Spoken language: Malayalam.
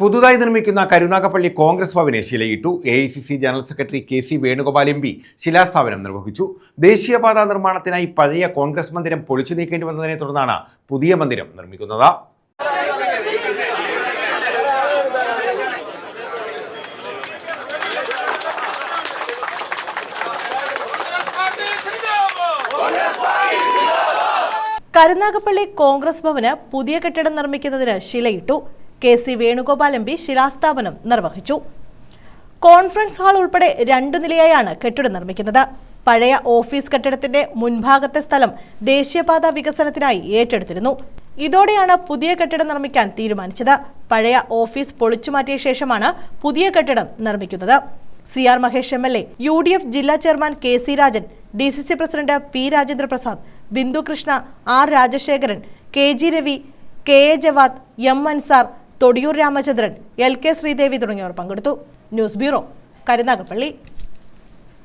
പുതുതായി നിർമ്മിക്കുന്ന കരുനാഗപ്പള്ളി കോൺഗ്രസ് ഭവനെ ശിലയിട്ടു. A I C C general secretary K C Venugopal M P ശിലാസ്ഥാപനം നിർവഹിച്ചു. ദേശീയപാത നിർമ്മാണത്തിനായി പഴയ കോൺഗ്രസ് മന്ദിരം പൊളിച്ചു നീക്കേണ്ടി വന്നതിനെ തുടർന്നാണ് പുതിയ മന്ദിരം നിർമ്മിക്കുന്നത്. കരുനാഗപ്പള്ളി കോൺഗ്രസ് ഭവന് പുതിയ കെട്ടിടം നിർമ്മിക്കുന്നതിന് ശിലയിട്ടു. K C Venugopal M P ശിലാസ്ഥാപനം നിർവഹിച്ചു. കോൺഫറൻസ് ഹാൾ ഉൾപ്പെടെ രണ്ടു നിലയായാണ് കെട്ടിടം നിർമ്മിക്കുന്നത്. പഴയ ഓഫീസ് കെട്ടിടത്തിന്റെ മുൻഭാഗത്തെ സ്ഥലം ദേശീയപാത വികസനത്തിനായി ഏറ്റെടുത്തിരുന്നു. ഇതോടെയാണ് പുതിയ കെട്ടിടം നിർമ്മിക്കാൻ തീരുമാനിച്ചത്. പഴയ ഓഫീസ് പൊളിച്ചുമാറ്റിയ ശേഷമാണ് പുതിയ കെട്ടിടം നിർമ്മിക്കുന്നത്. C R Mahesh M L A U D F ജില്ലാ chairman K C Rajan D C C president P Rajendra Prasad Bindu Krishna R Rajasekharan K G Ravi K A Javad M Ansar Thodiyoor Ramachandran L K Sreedevi തുടങ്ങിയവർ പങ്കെടുത്തു. News bureau Karunagappally.